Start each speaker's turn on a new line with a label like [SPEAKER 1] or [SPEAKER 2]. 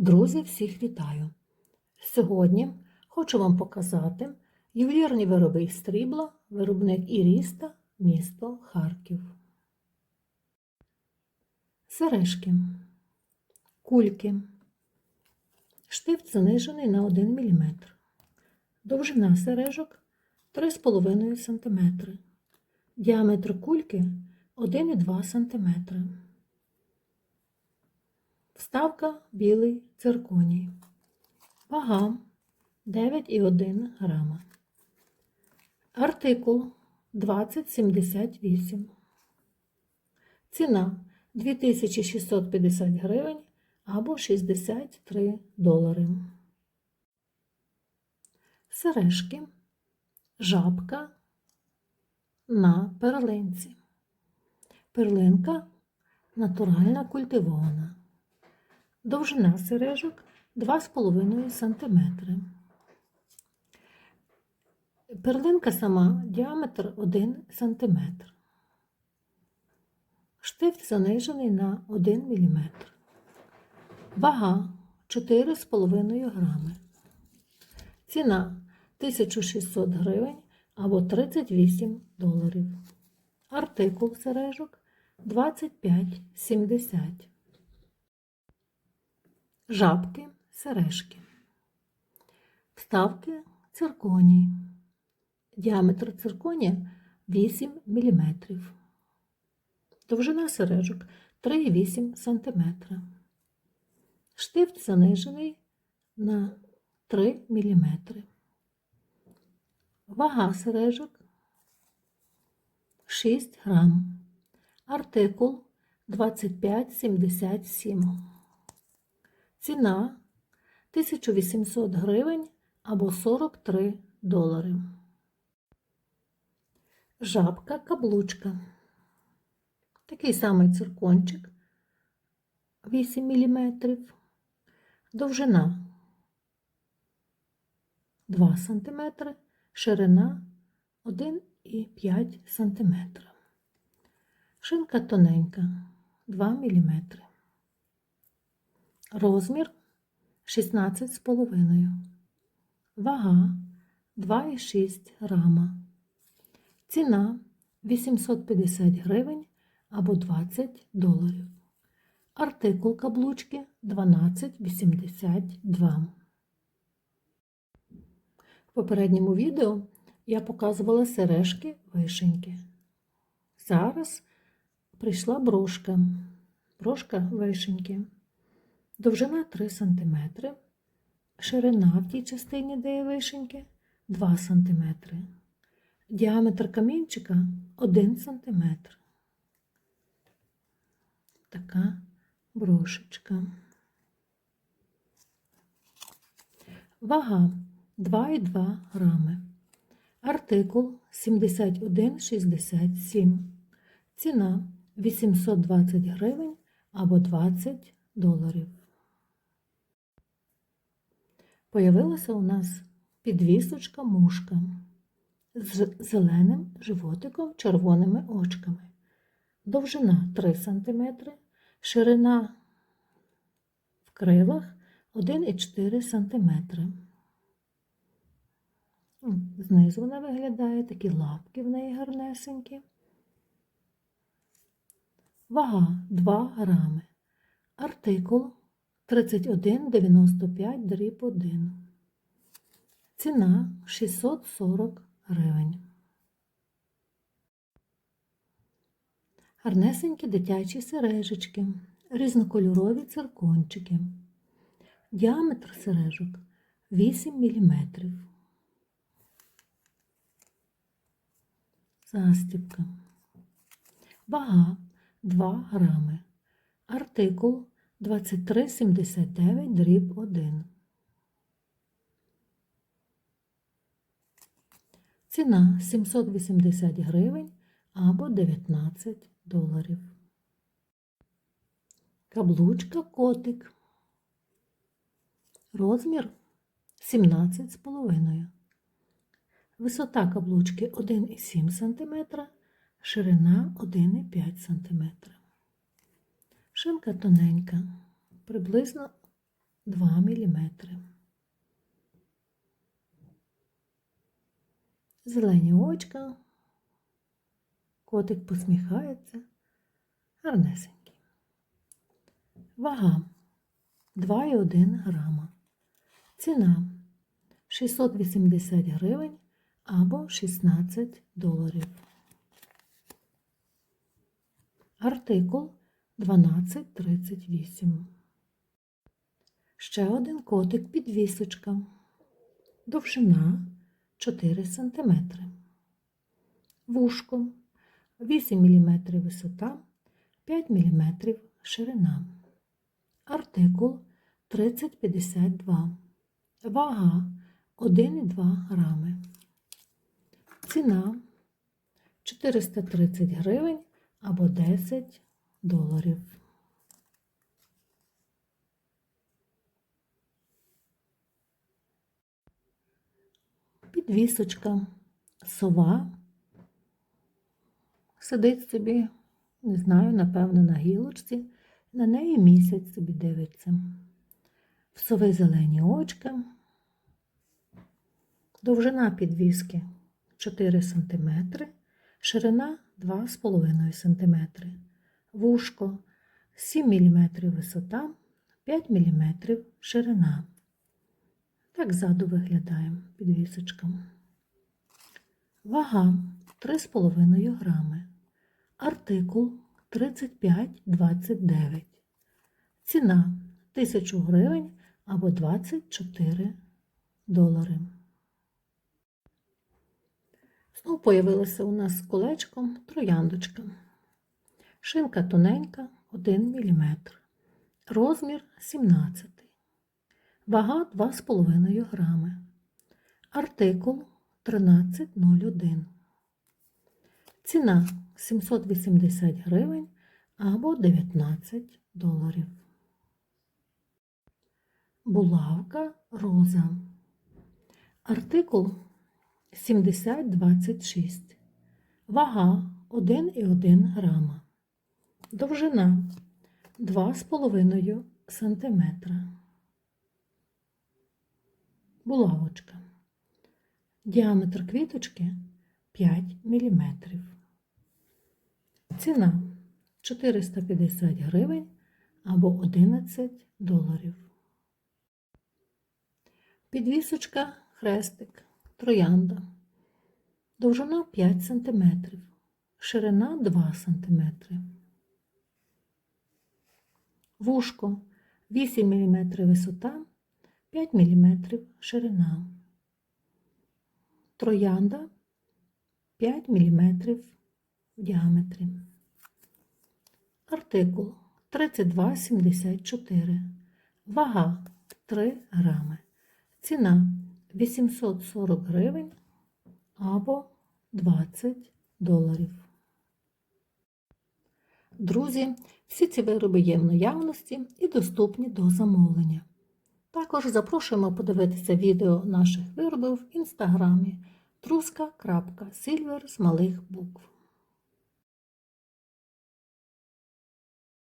[SPEAKER 1] Друзі, всіх вітаю! Сьогодні хочу вам показати ювелірні вироби із стрібла, виробник Іріста, місто Харків. Сережки, кульки, штифт занижений на 1 мм, довжина сережок 3,5 см, діаметр кульки 1,2 см. Вставка білий цирконій. Вага 9,1 грама. Артикул 2078. Ціна 2650 гривень або 63 долари. Сережки. Жабка на перлинці. Перлинка натуральна культивована. Довжина сережок 2,5 см. Перлинка сама діаметр 1 см. Штифт занижений на 1 мм. Вага 4,5 грами. Ціна 1600 гривень або 38 доларів. Артикул сережок 25,70. Жабки, сережки. Вставки цирконій. Діаметр цирконія 8 мм. Довжина сережок 3,8 см. Штифт занижений на 3 мм. Вага сережок 6 грам. Артикул 25,77. Ціна 1800 гривень або 43 долари. Жабка каблучка. Такий самий циркончик 8 мм. Довжина 2 см, ширина 1,5 см. Шинка тоненька 2 мм. Розмір 16,5. Вага 2,6 грама. Ціна 850 гривень або 20 доларів. Артикул каблучки 1282. В попередньому відео я показувала сережки вишеньки. Зараз прийшла брошка. Брошка вишеньки. Довжина 3 см, ширина в тій частині, де є вишеньки 2 см, діаметр камінчика 1 см. Така брошечка. Вага 2,2 грами. Артикул 71,67. Ціна 820 гривень або 20 доларів. Появилася у нас підвісочка мушка з зеленим животиком, червоними очками. Довжина 3 см, ширина в крилах 1,4 см. Знизу вона виглядає такі лапки в неї гарнесенькі. Вага 2 грами. Артикул 31,95 дріб 1. Ціна 640 гривень. Гарнесенькі дитячі сережечки, різнокольорові циркончики. Діаметр сережок 8 мм. Застібка. Вага 2 грами. Артикул 2379 дріб 1. Ціна 780 гривень або 19 доларів. Каблучка котик. Розмір 17,5. Висота каблучки 1,7 см, ширина 1,5 см. Шинка тоненька, приблизно 2 мм. Зелені очка. Котик посміхається. Гарнесенький. Вага 2,1 грама. Ціна 680 гривень або 16 доларів. Артикул 1238. Ще один котик підвісочка. Довжина 4 см. Вушко 8 мм висота, 5 мм ширина. Артикул 3052. Вага 1,2 грами. Ціна 430 гривень або 10 доларів. Підвісочка, сова. Сидить собі, не знаю, напевно, на гілочці. На неї місяць собі дивиться. В сови зелені очка. Довжина підвіски 4 см, ширина 2,5 см, вушко 7 мм висота, 5 мм ширина. Так ззаду виглядає підвісочка. Вага 3,5 грами. Артикул 35,29. Ціна 1000 гривень або 24 долари. Знову появилося у нас з колечком трояндочка. Шинка тоненька 1 мм. Розмір 17. Вага 2,5 грами. Артикул 1301. Ціна 780 гривень або 19 доларів. Булавка роза. Артикул 7026. Вага 1,1 грама. Довжина 2,5 см. Булавочка. Діаметр квіточки 5 мм. Ціна 450 гривень або 11 доларів. Підвісочка хрестик, троянда. Довжина 5 см, ширина 2 см. Вушко 8 мм висота, 5 мм ширина. Троянда 5 мм в діаметрі. Артикул 32,74. Вага 3 грами. Ціна 840 гривень або 20 доларів. Друзі, всі ці вироби є в наявності і доступні до замовлення. Також запрошуємо подивитися відео наших виробів в інстаграмі truska.silver з малих букв.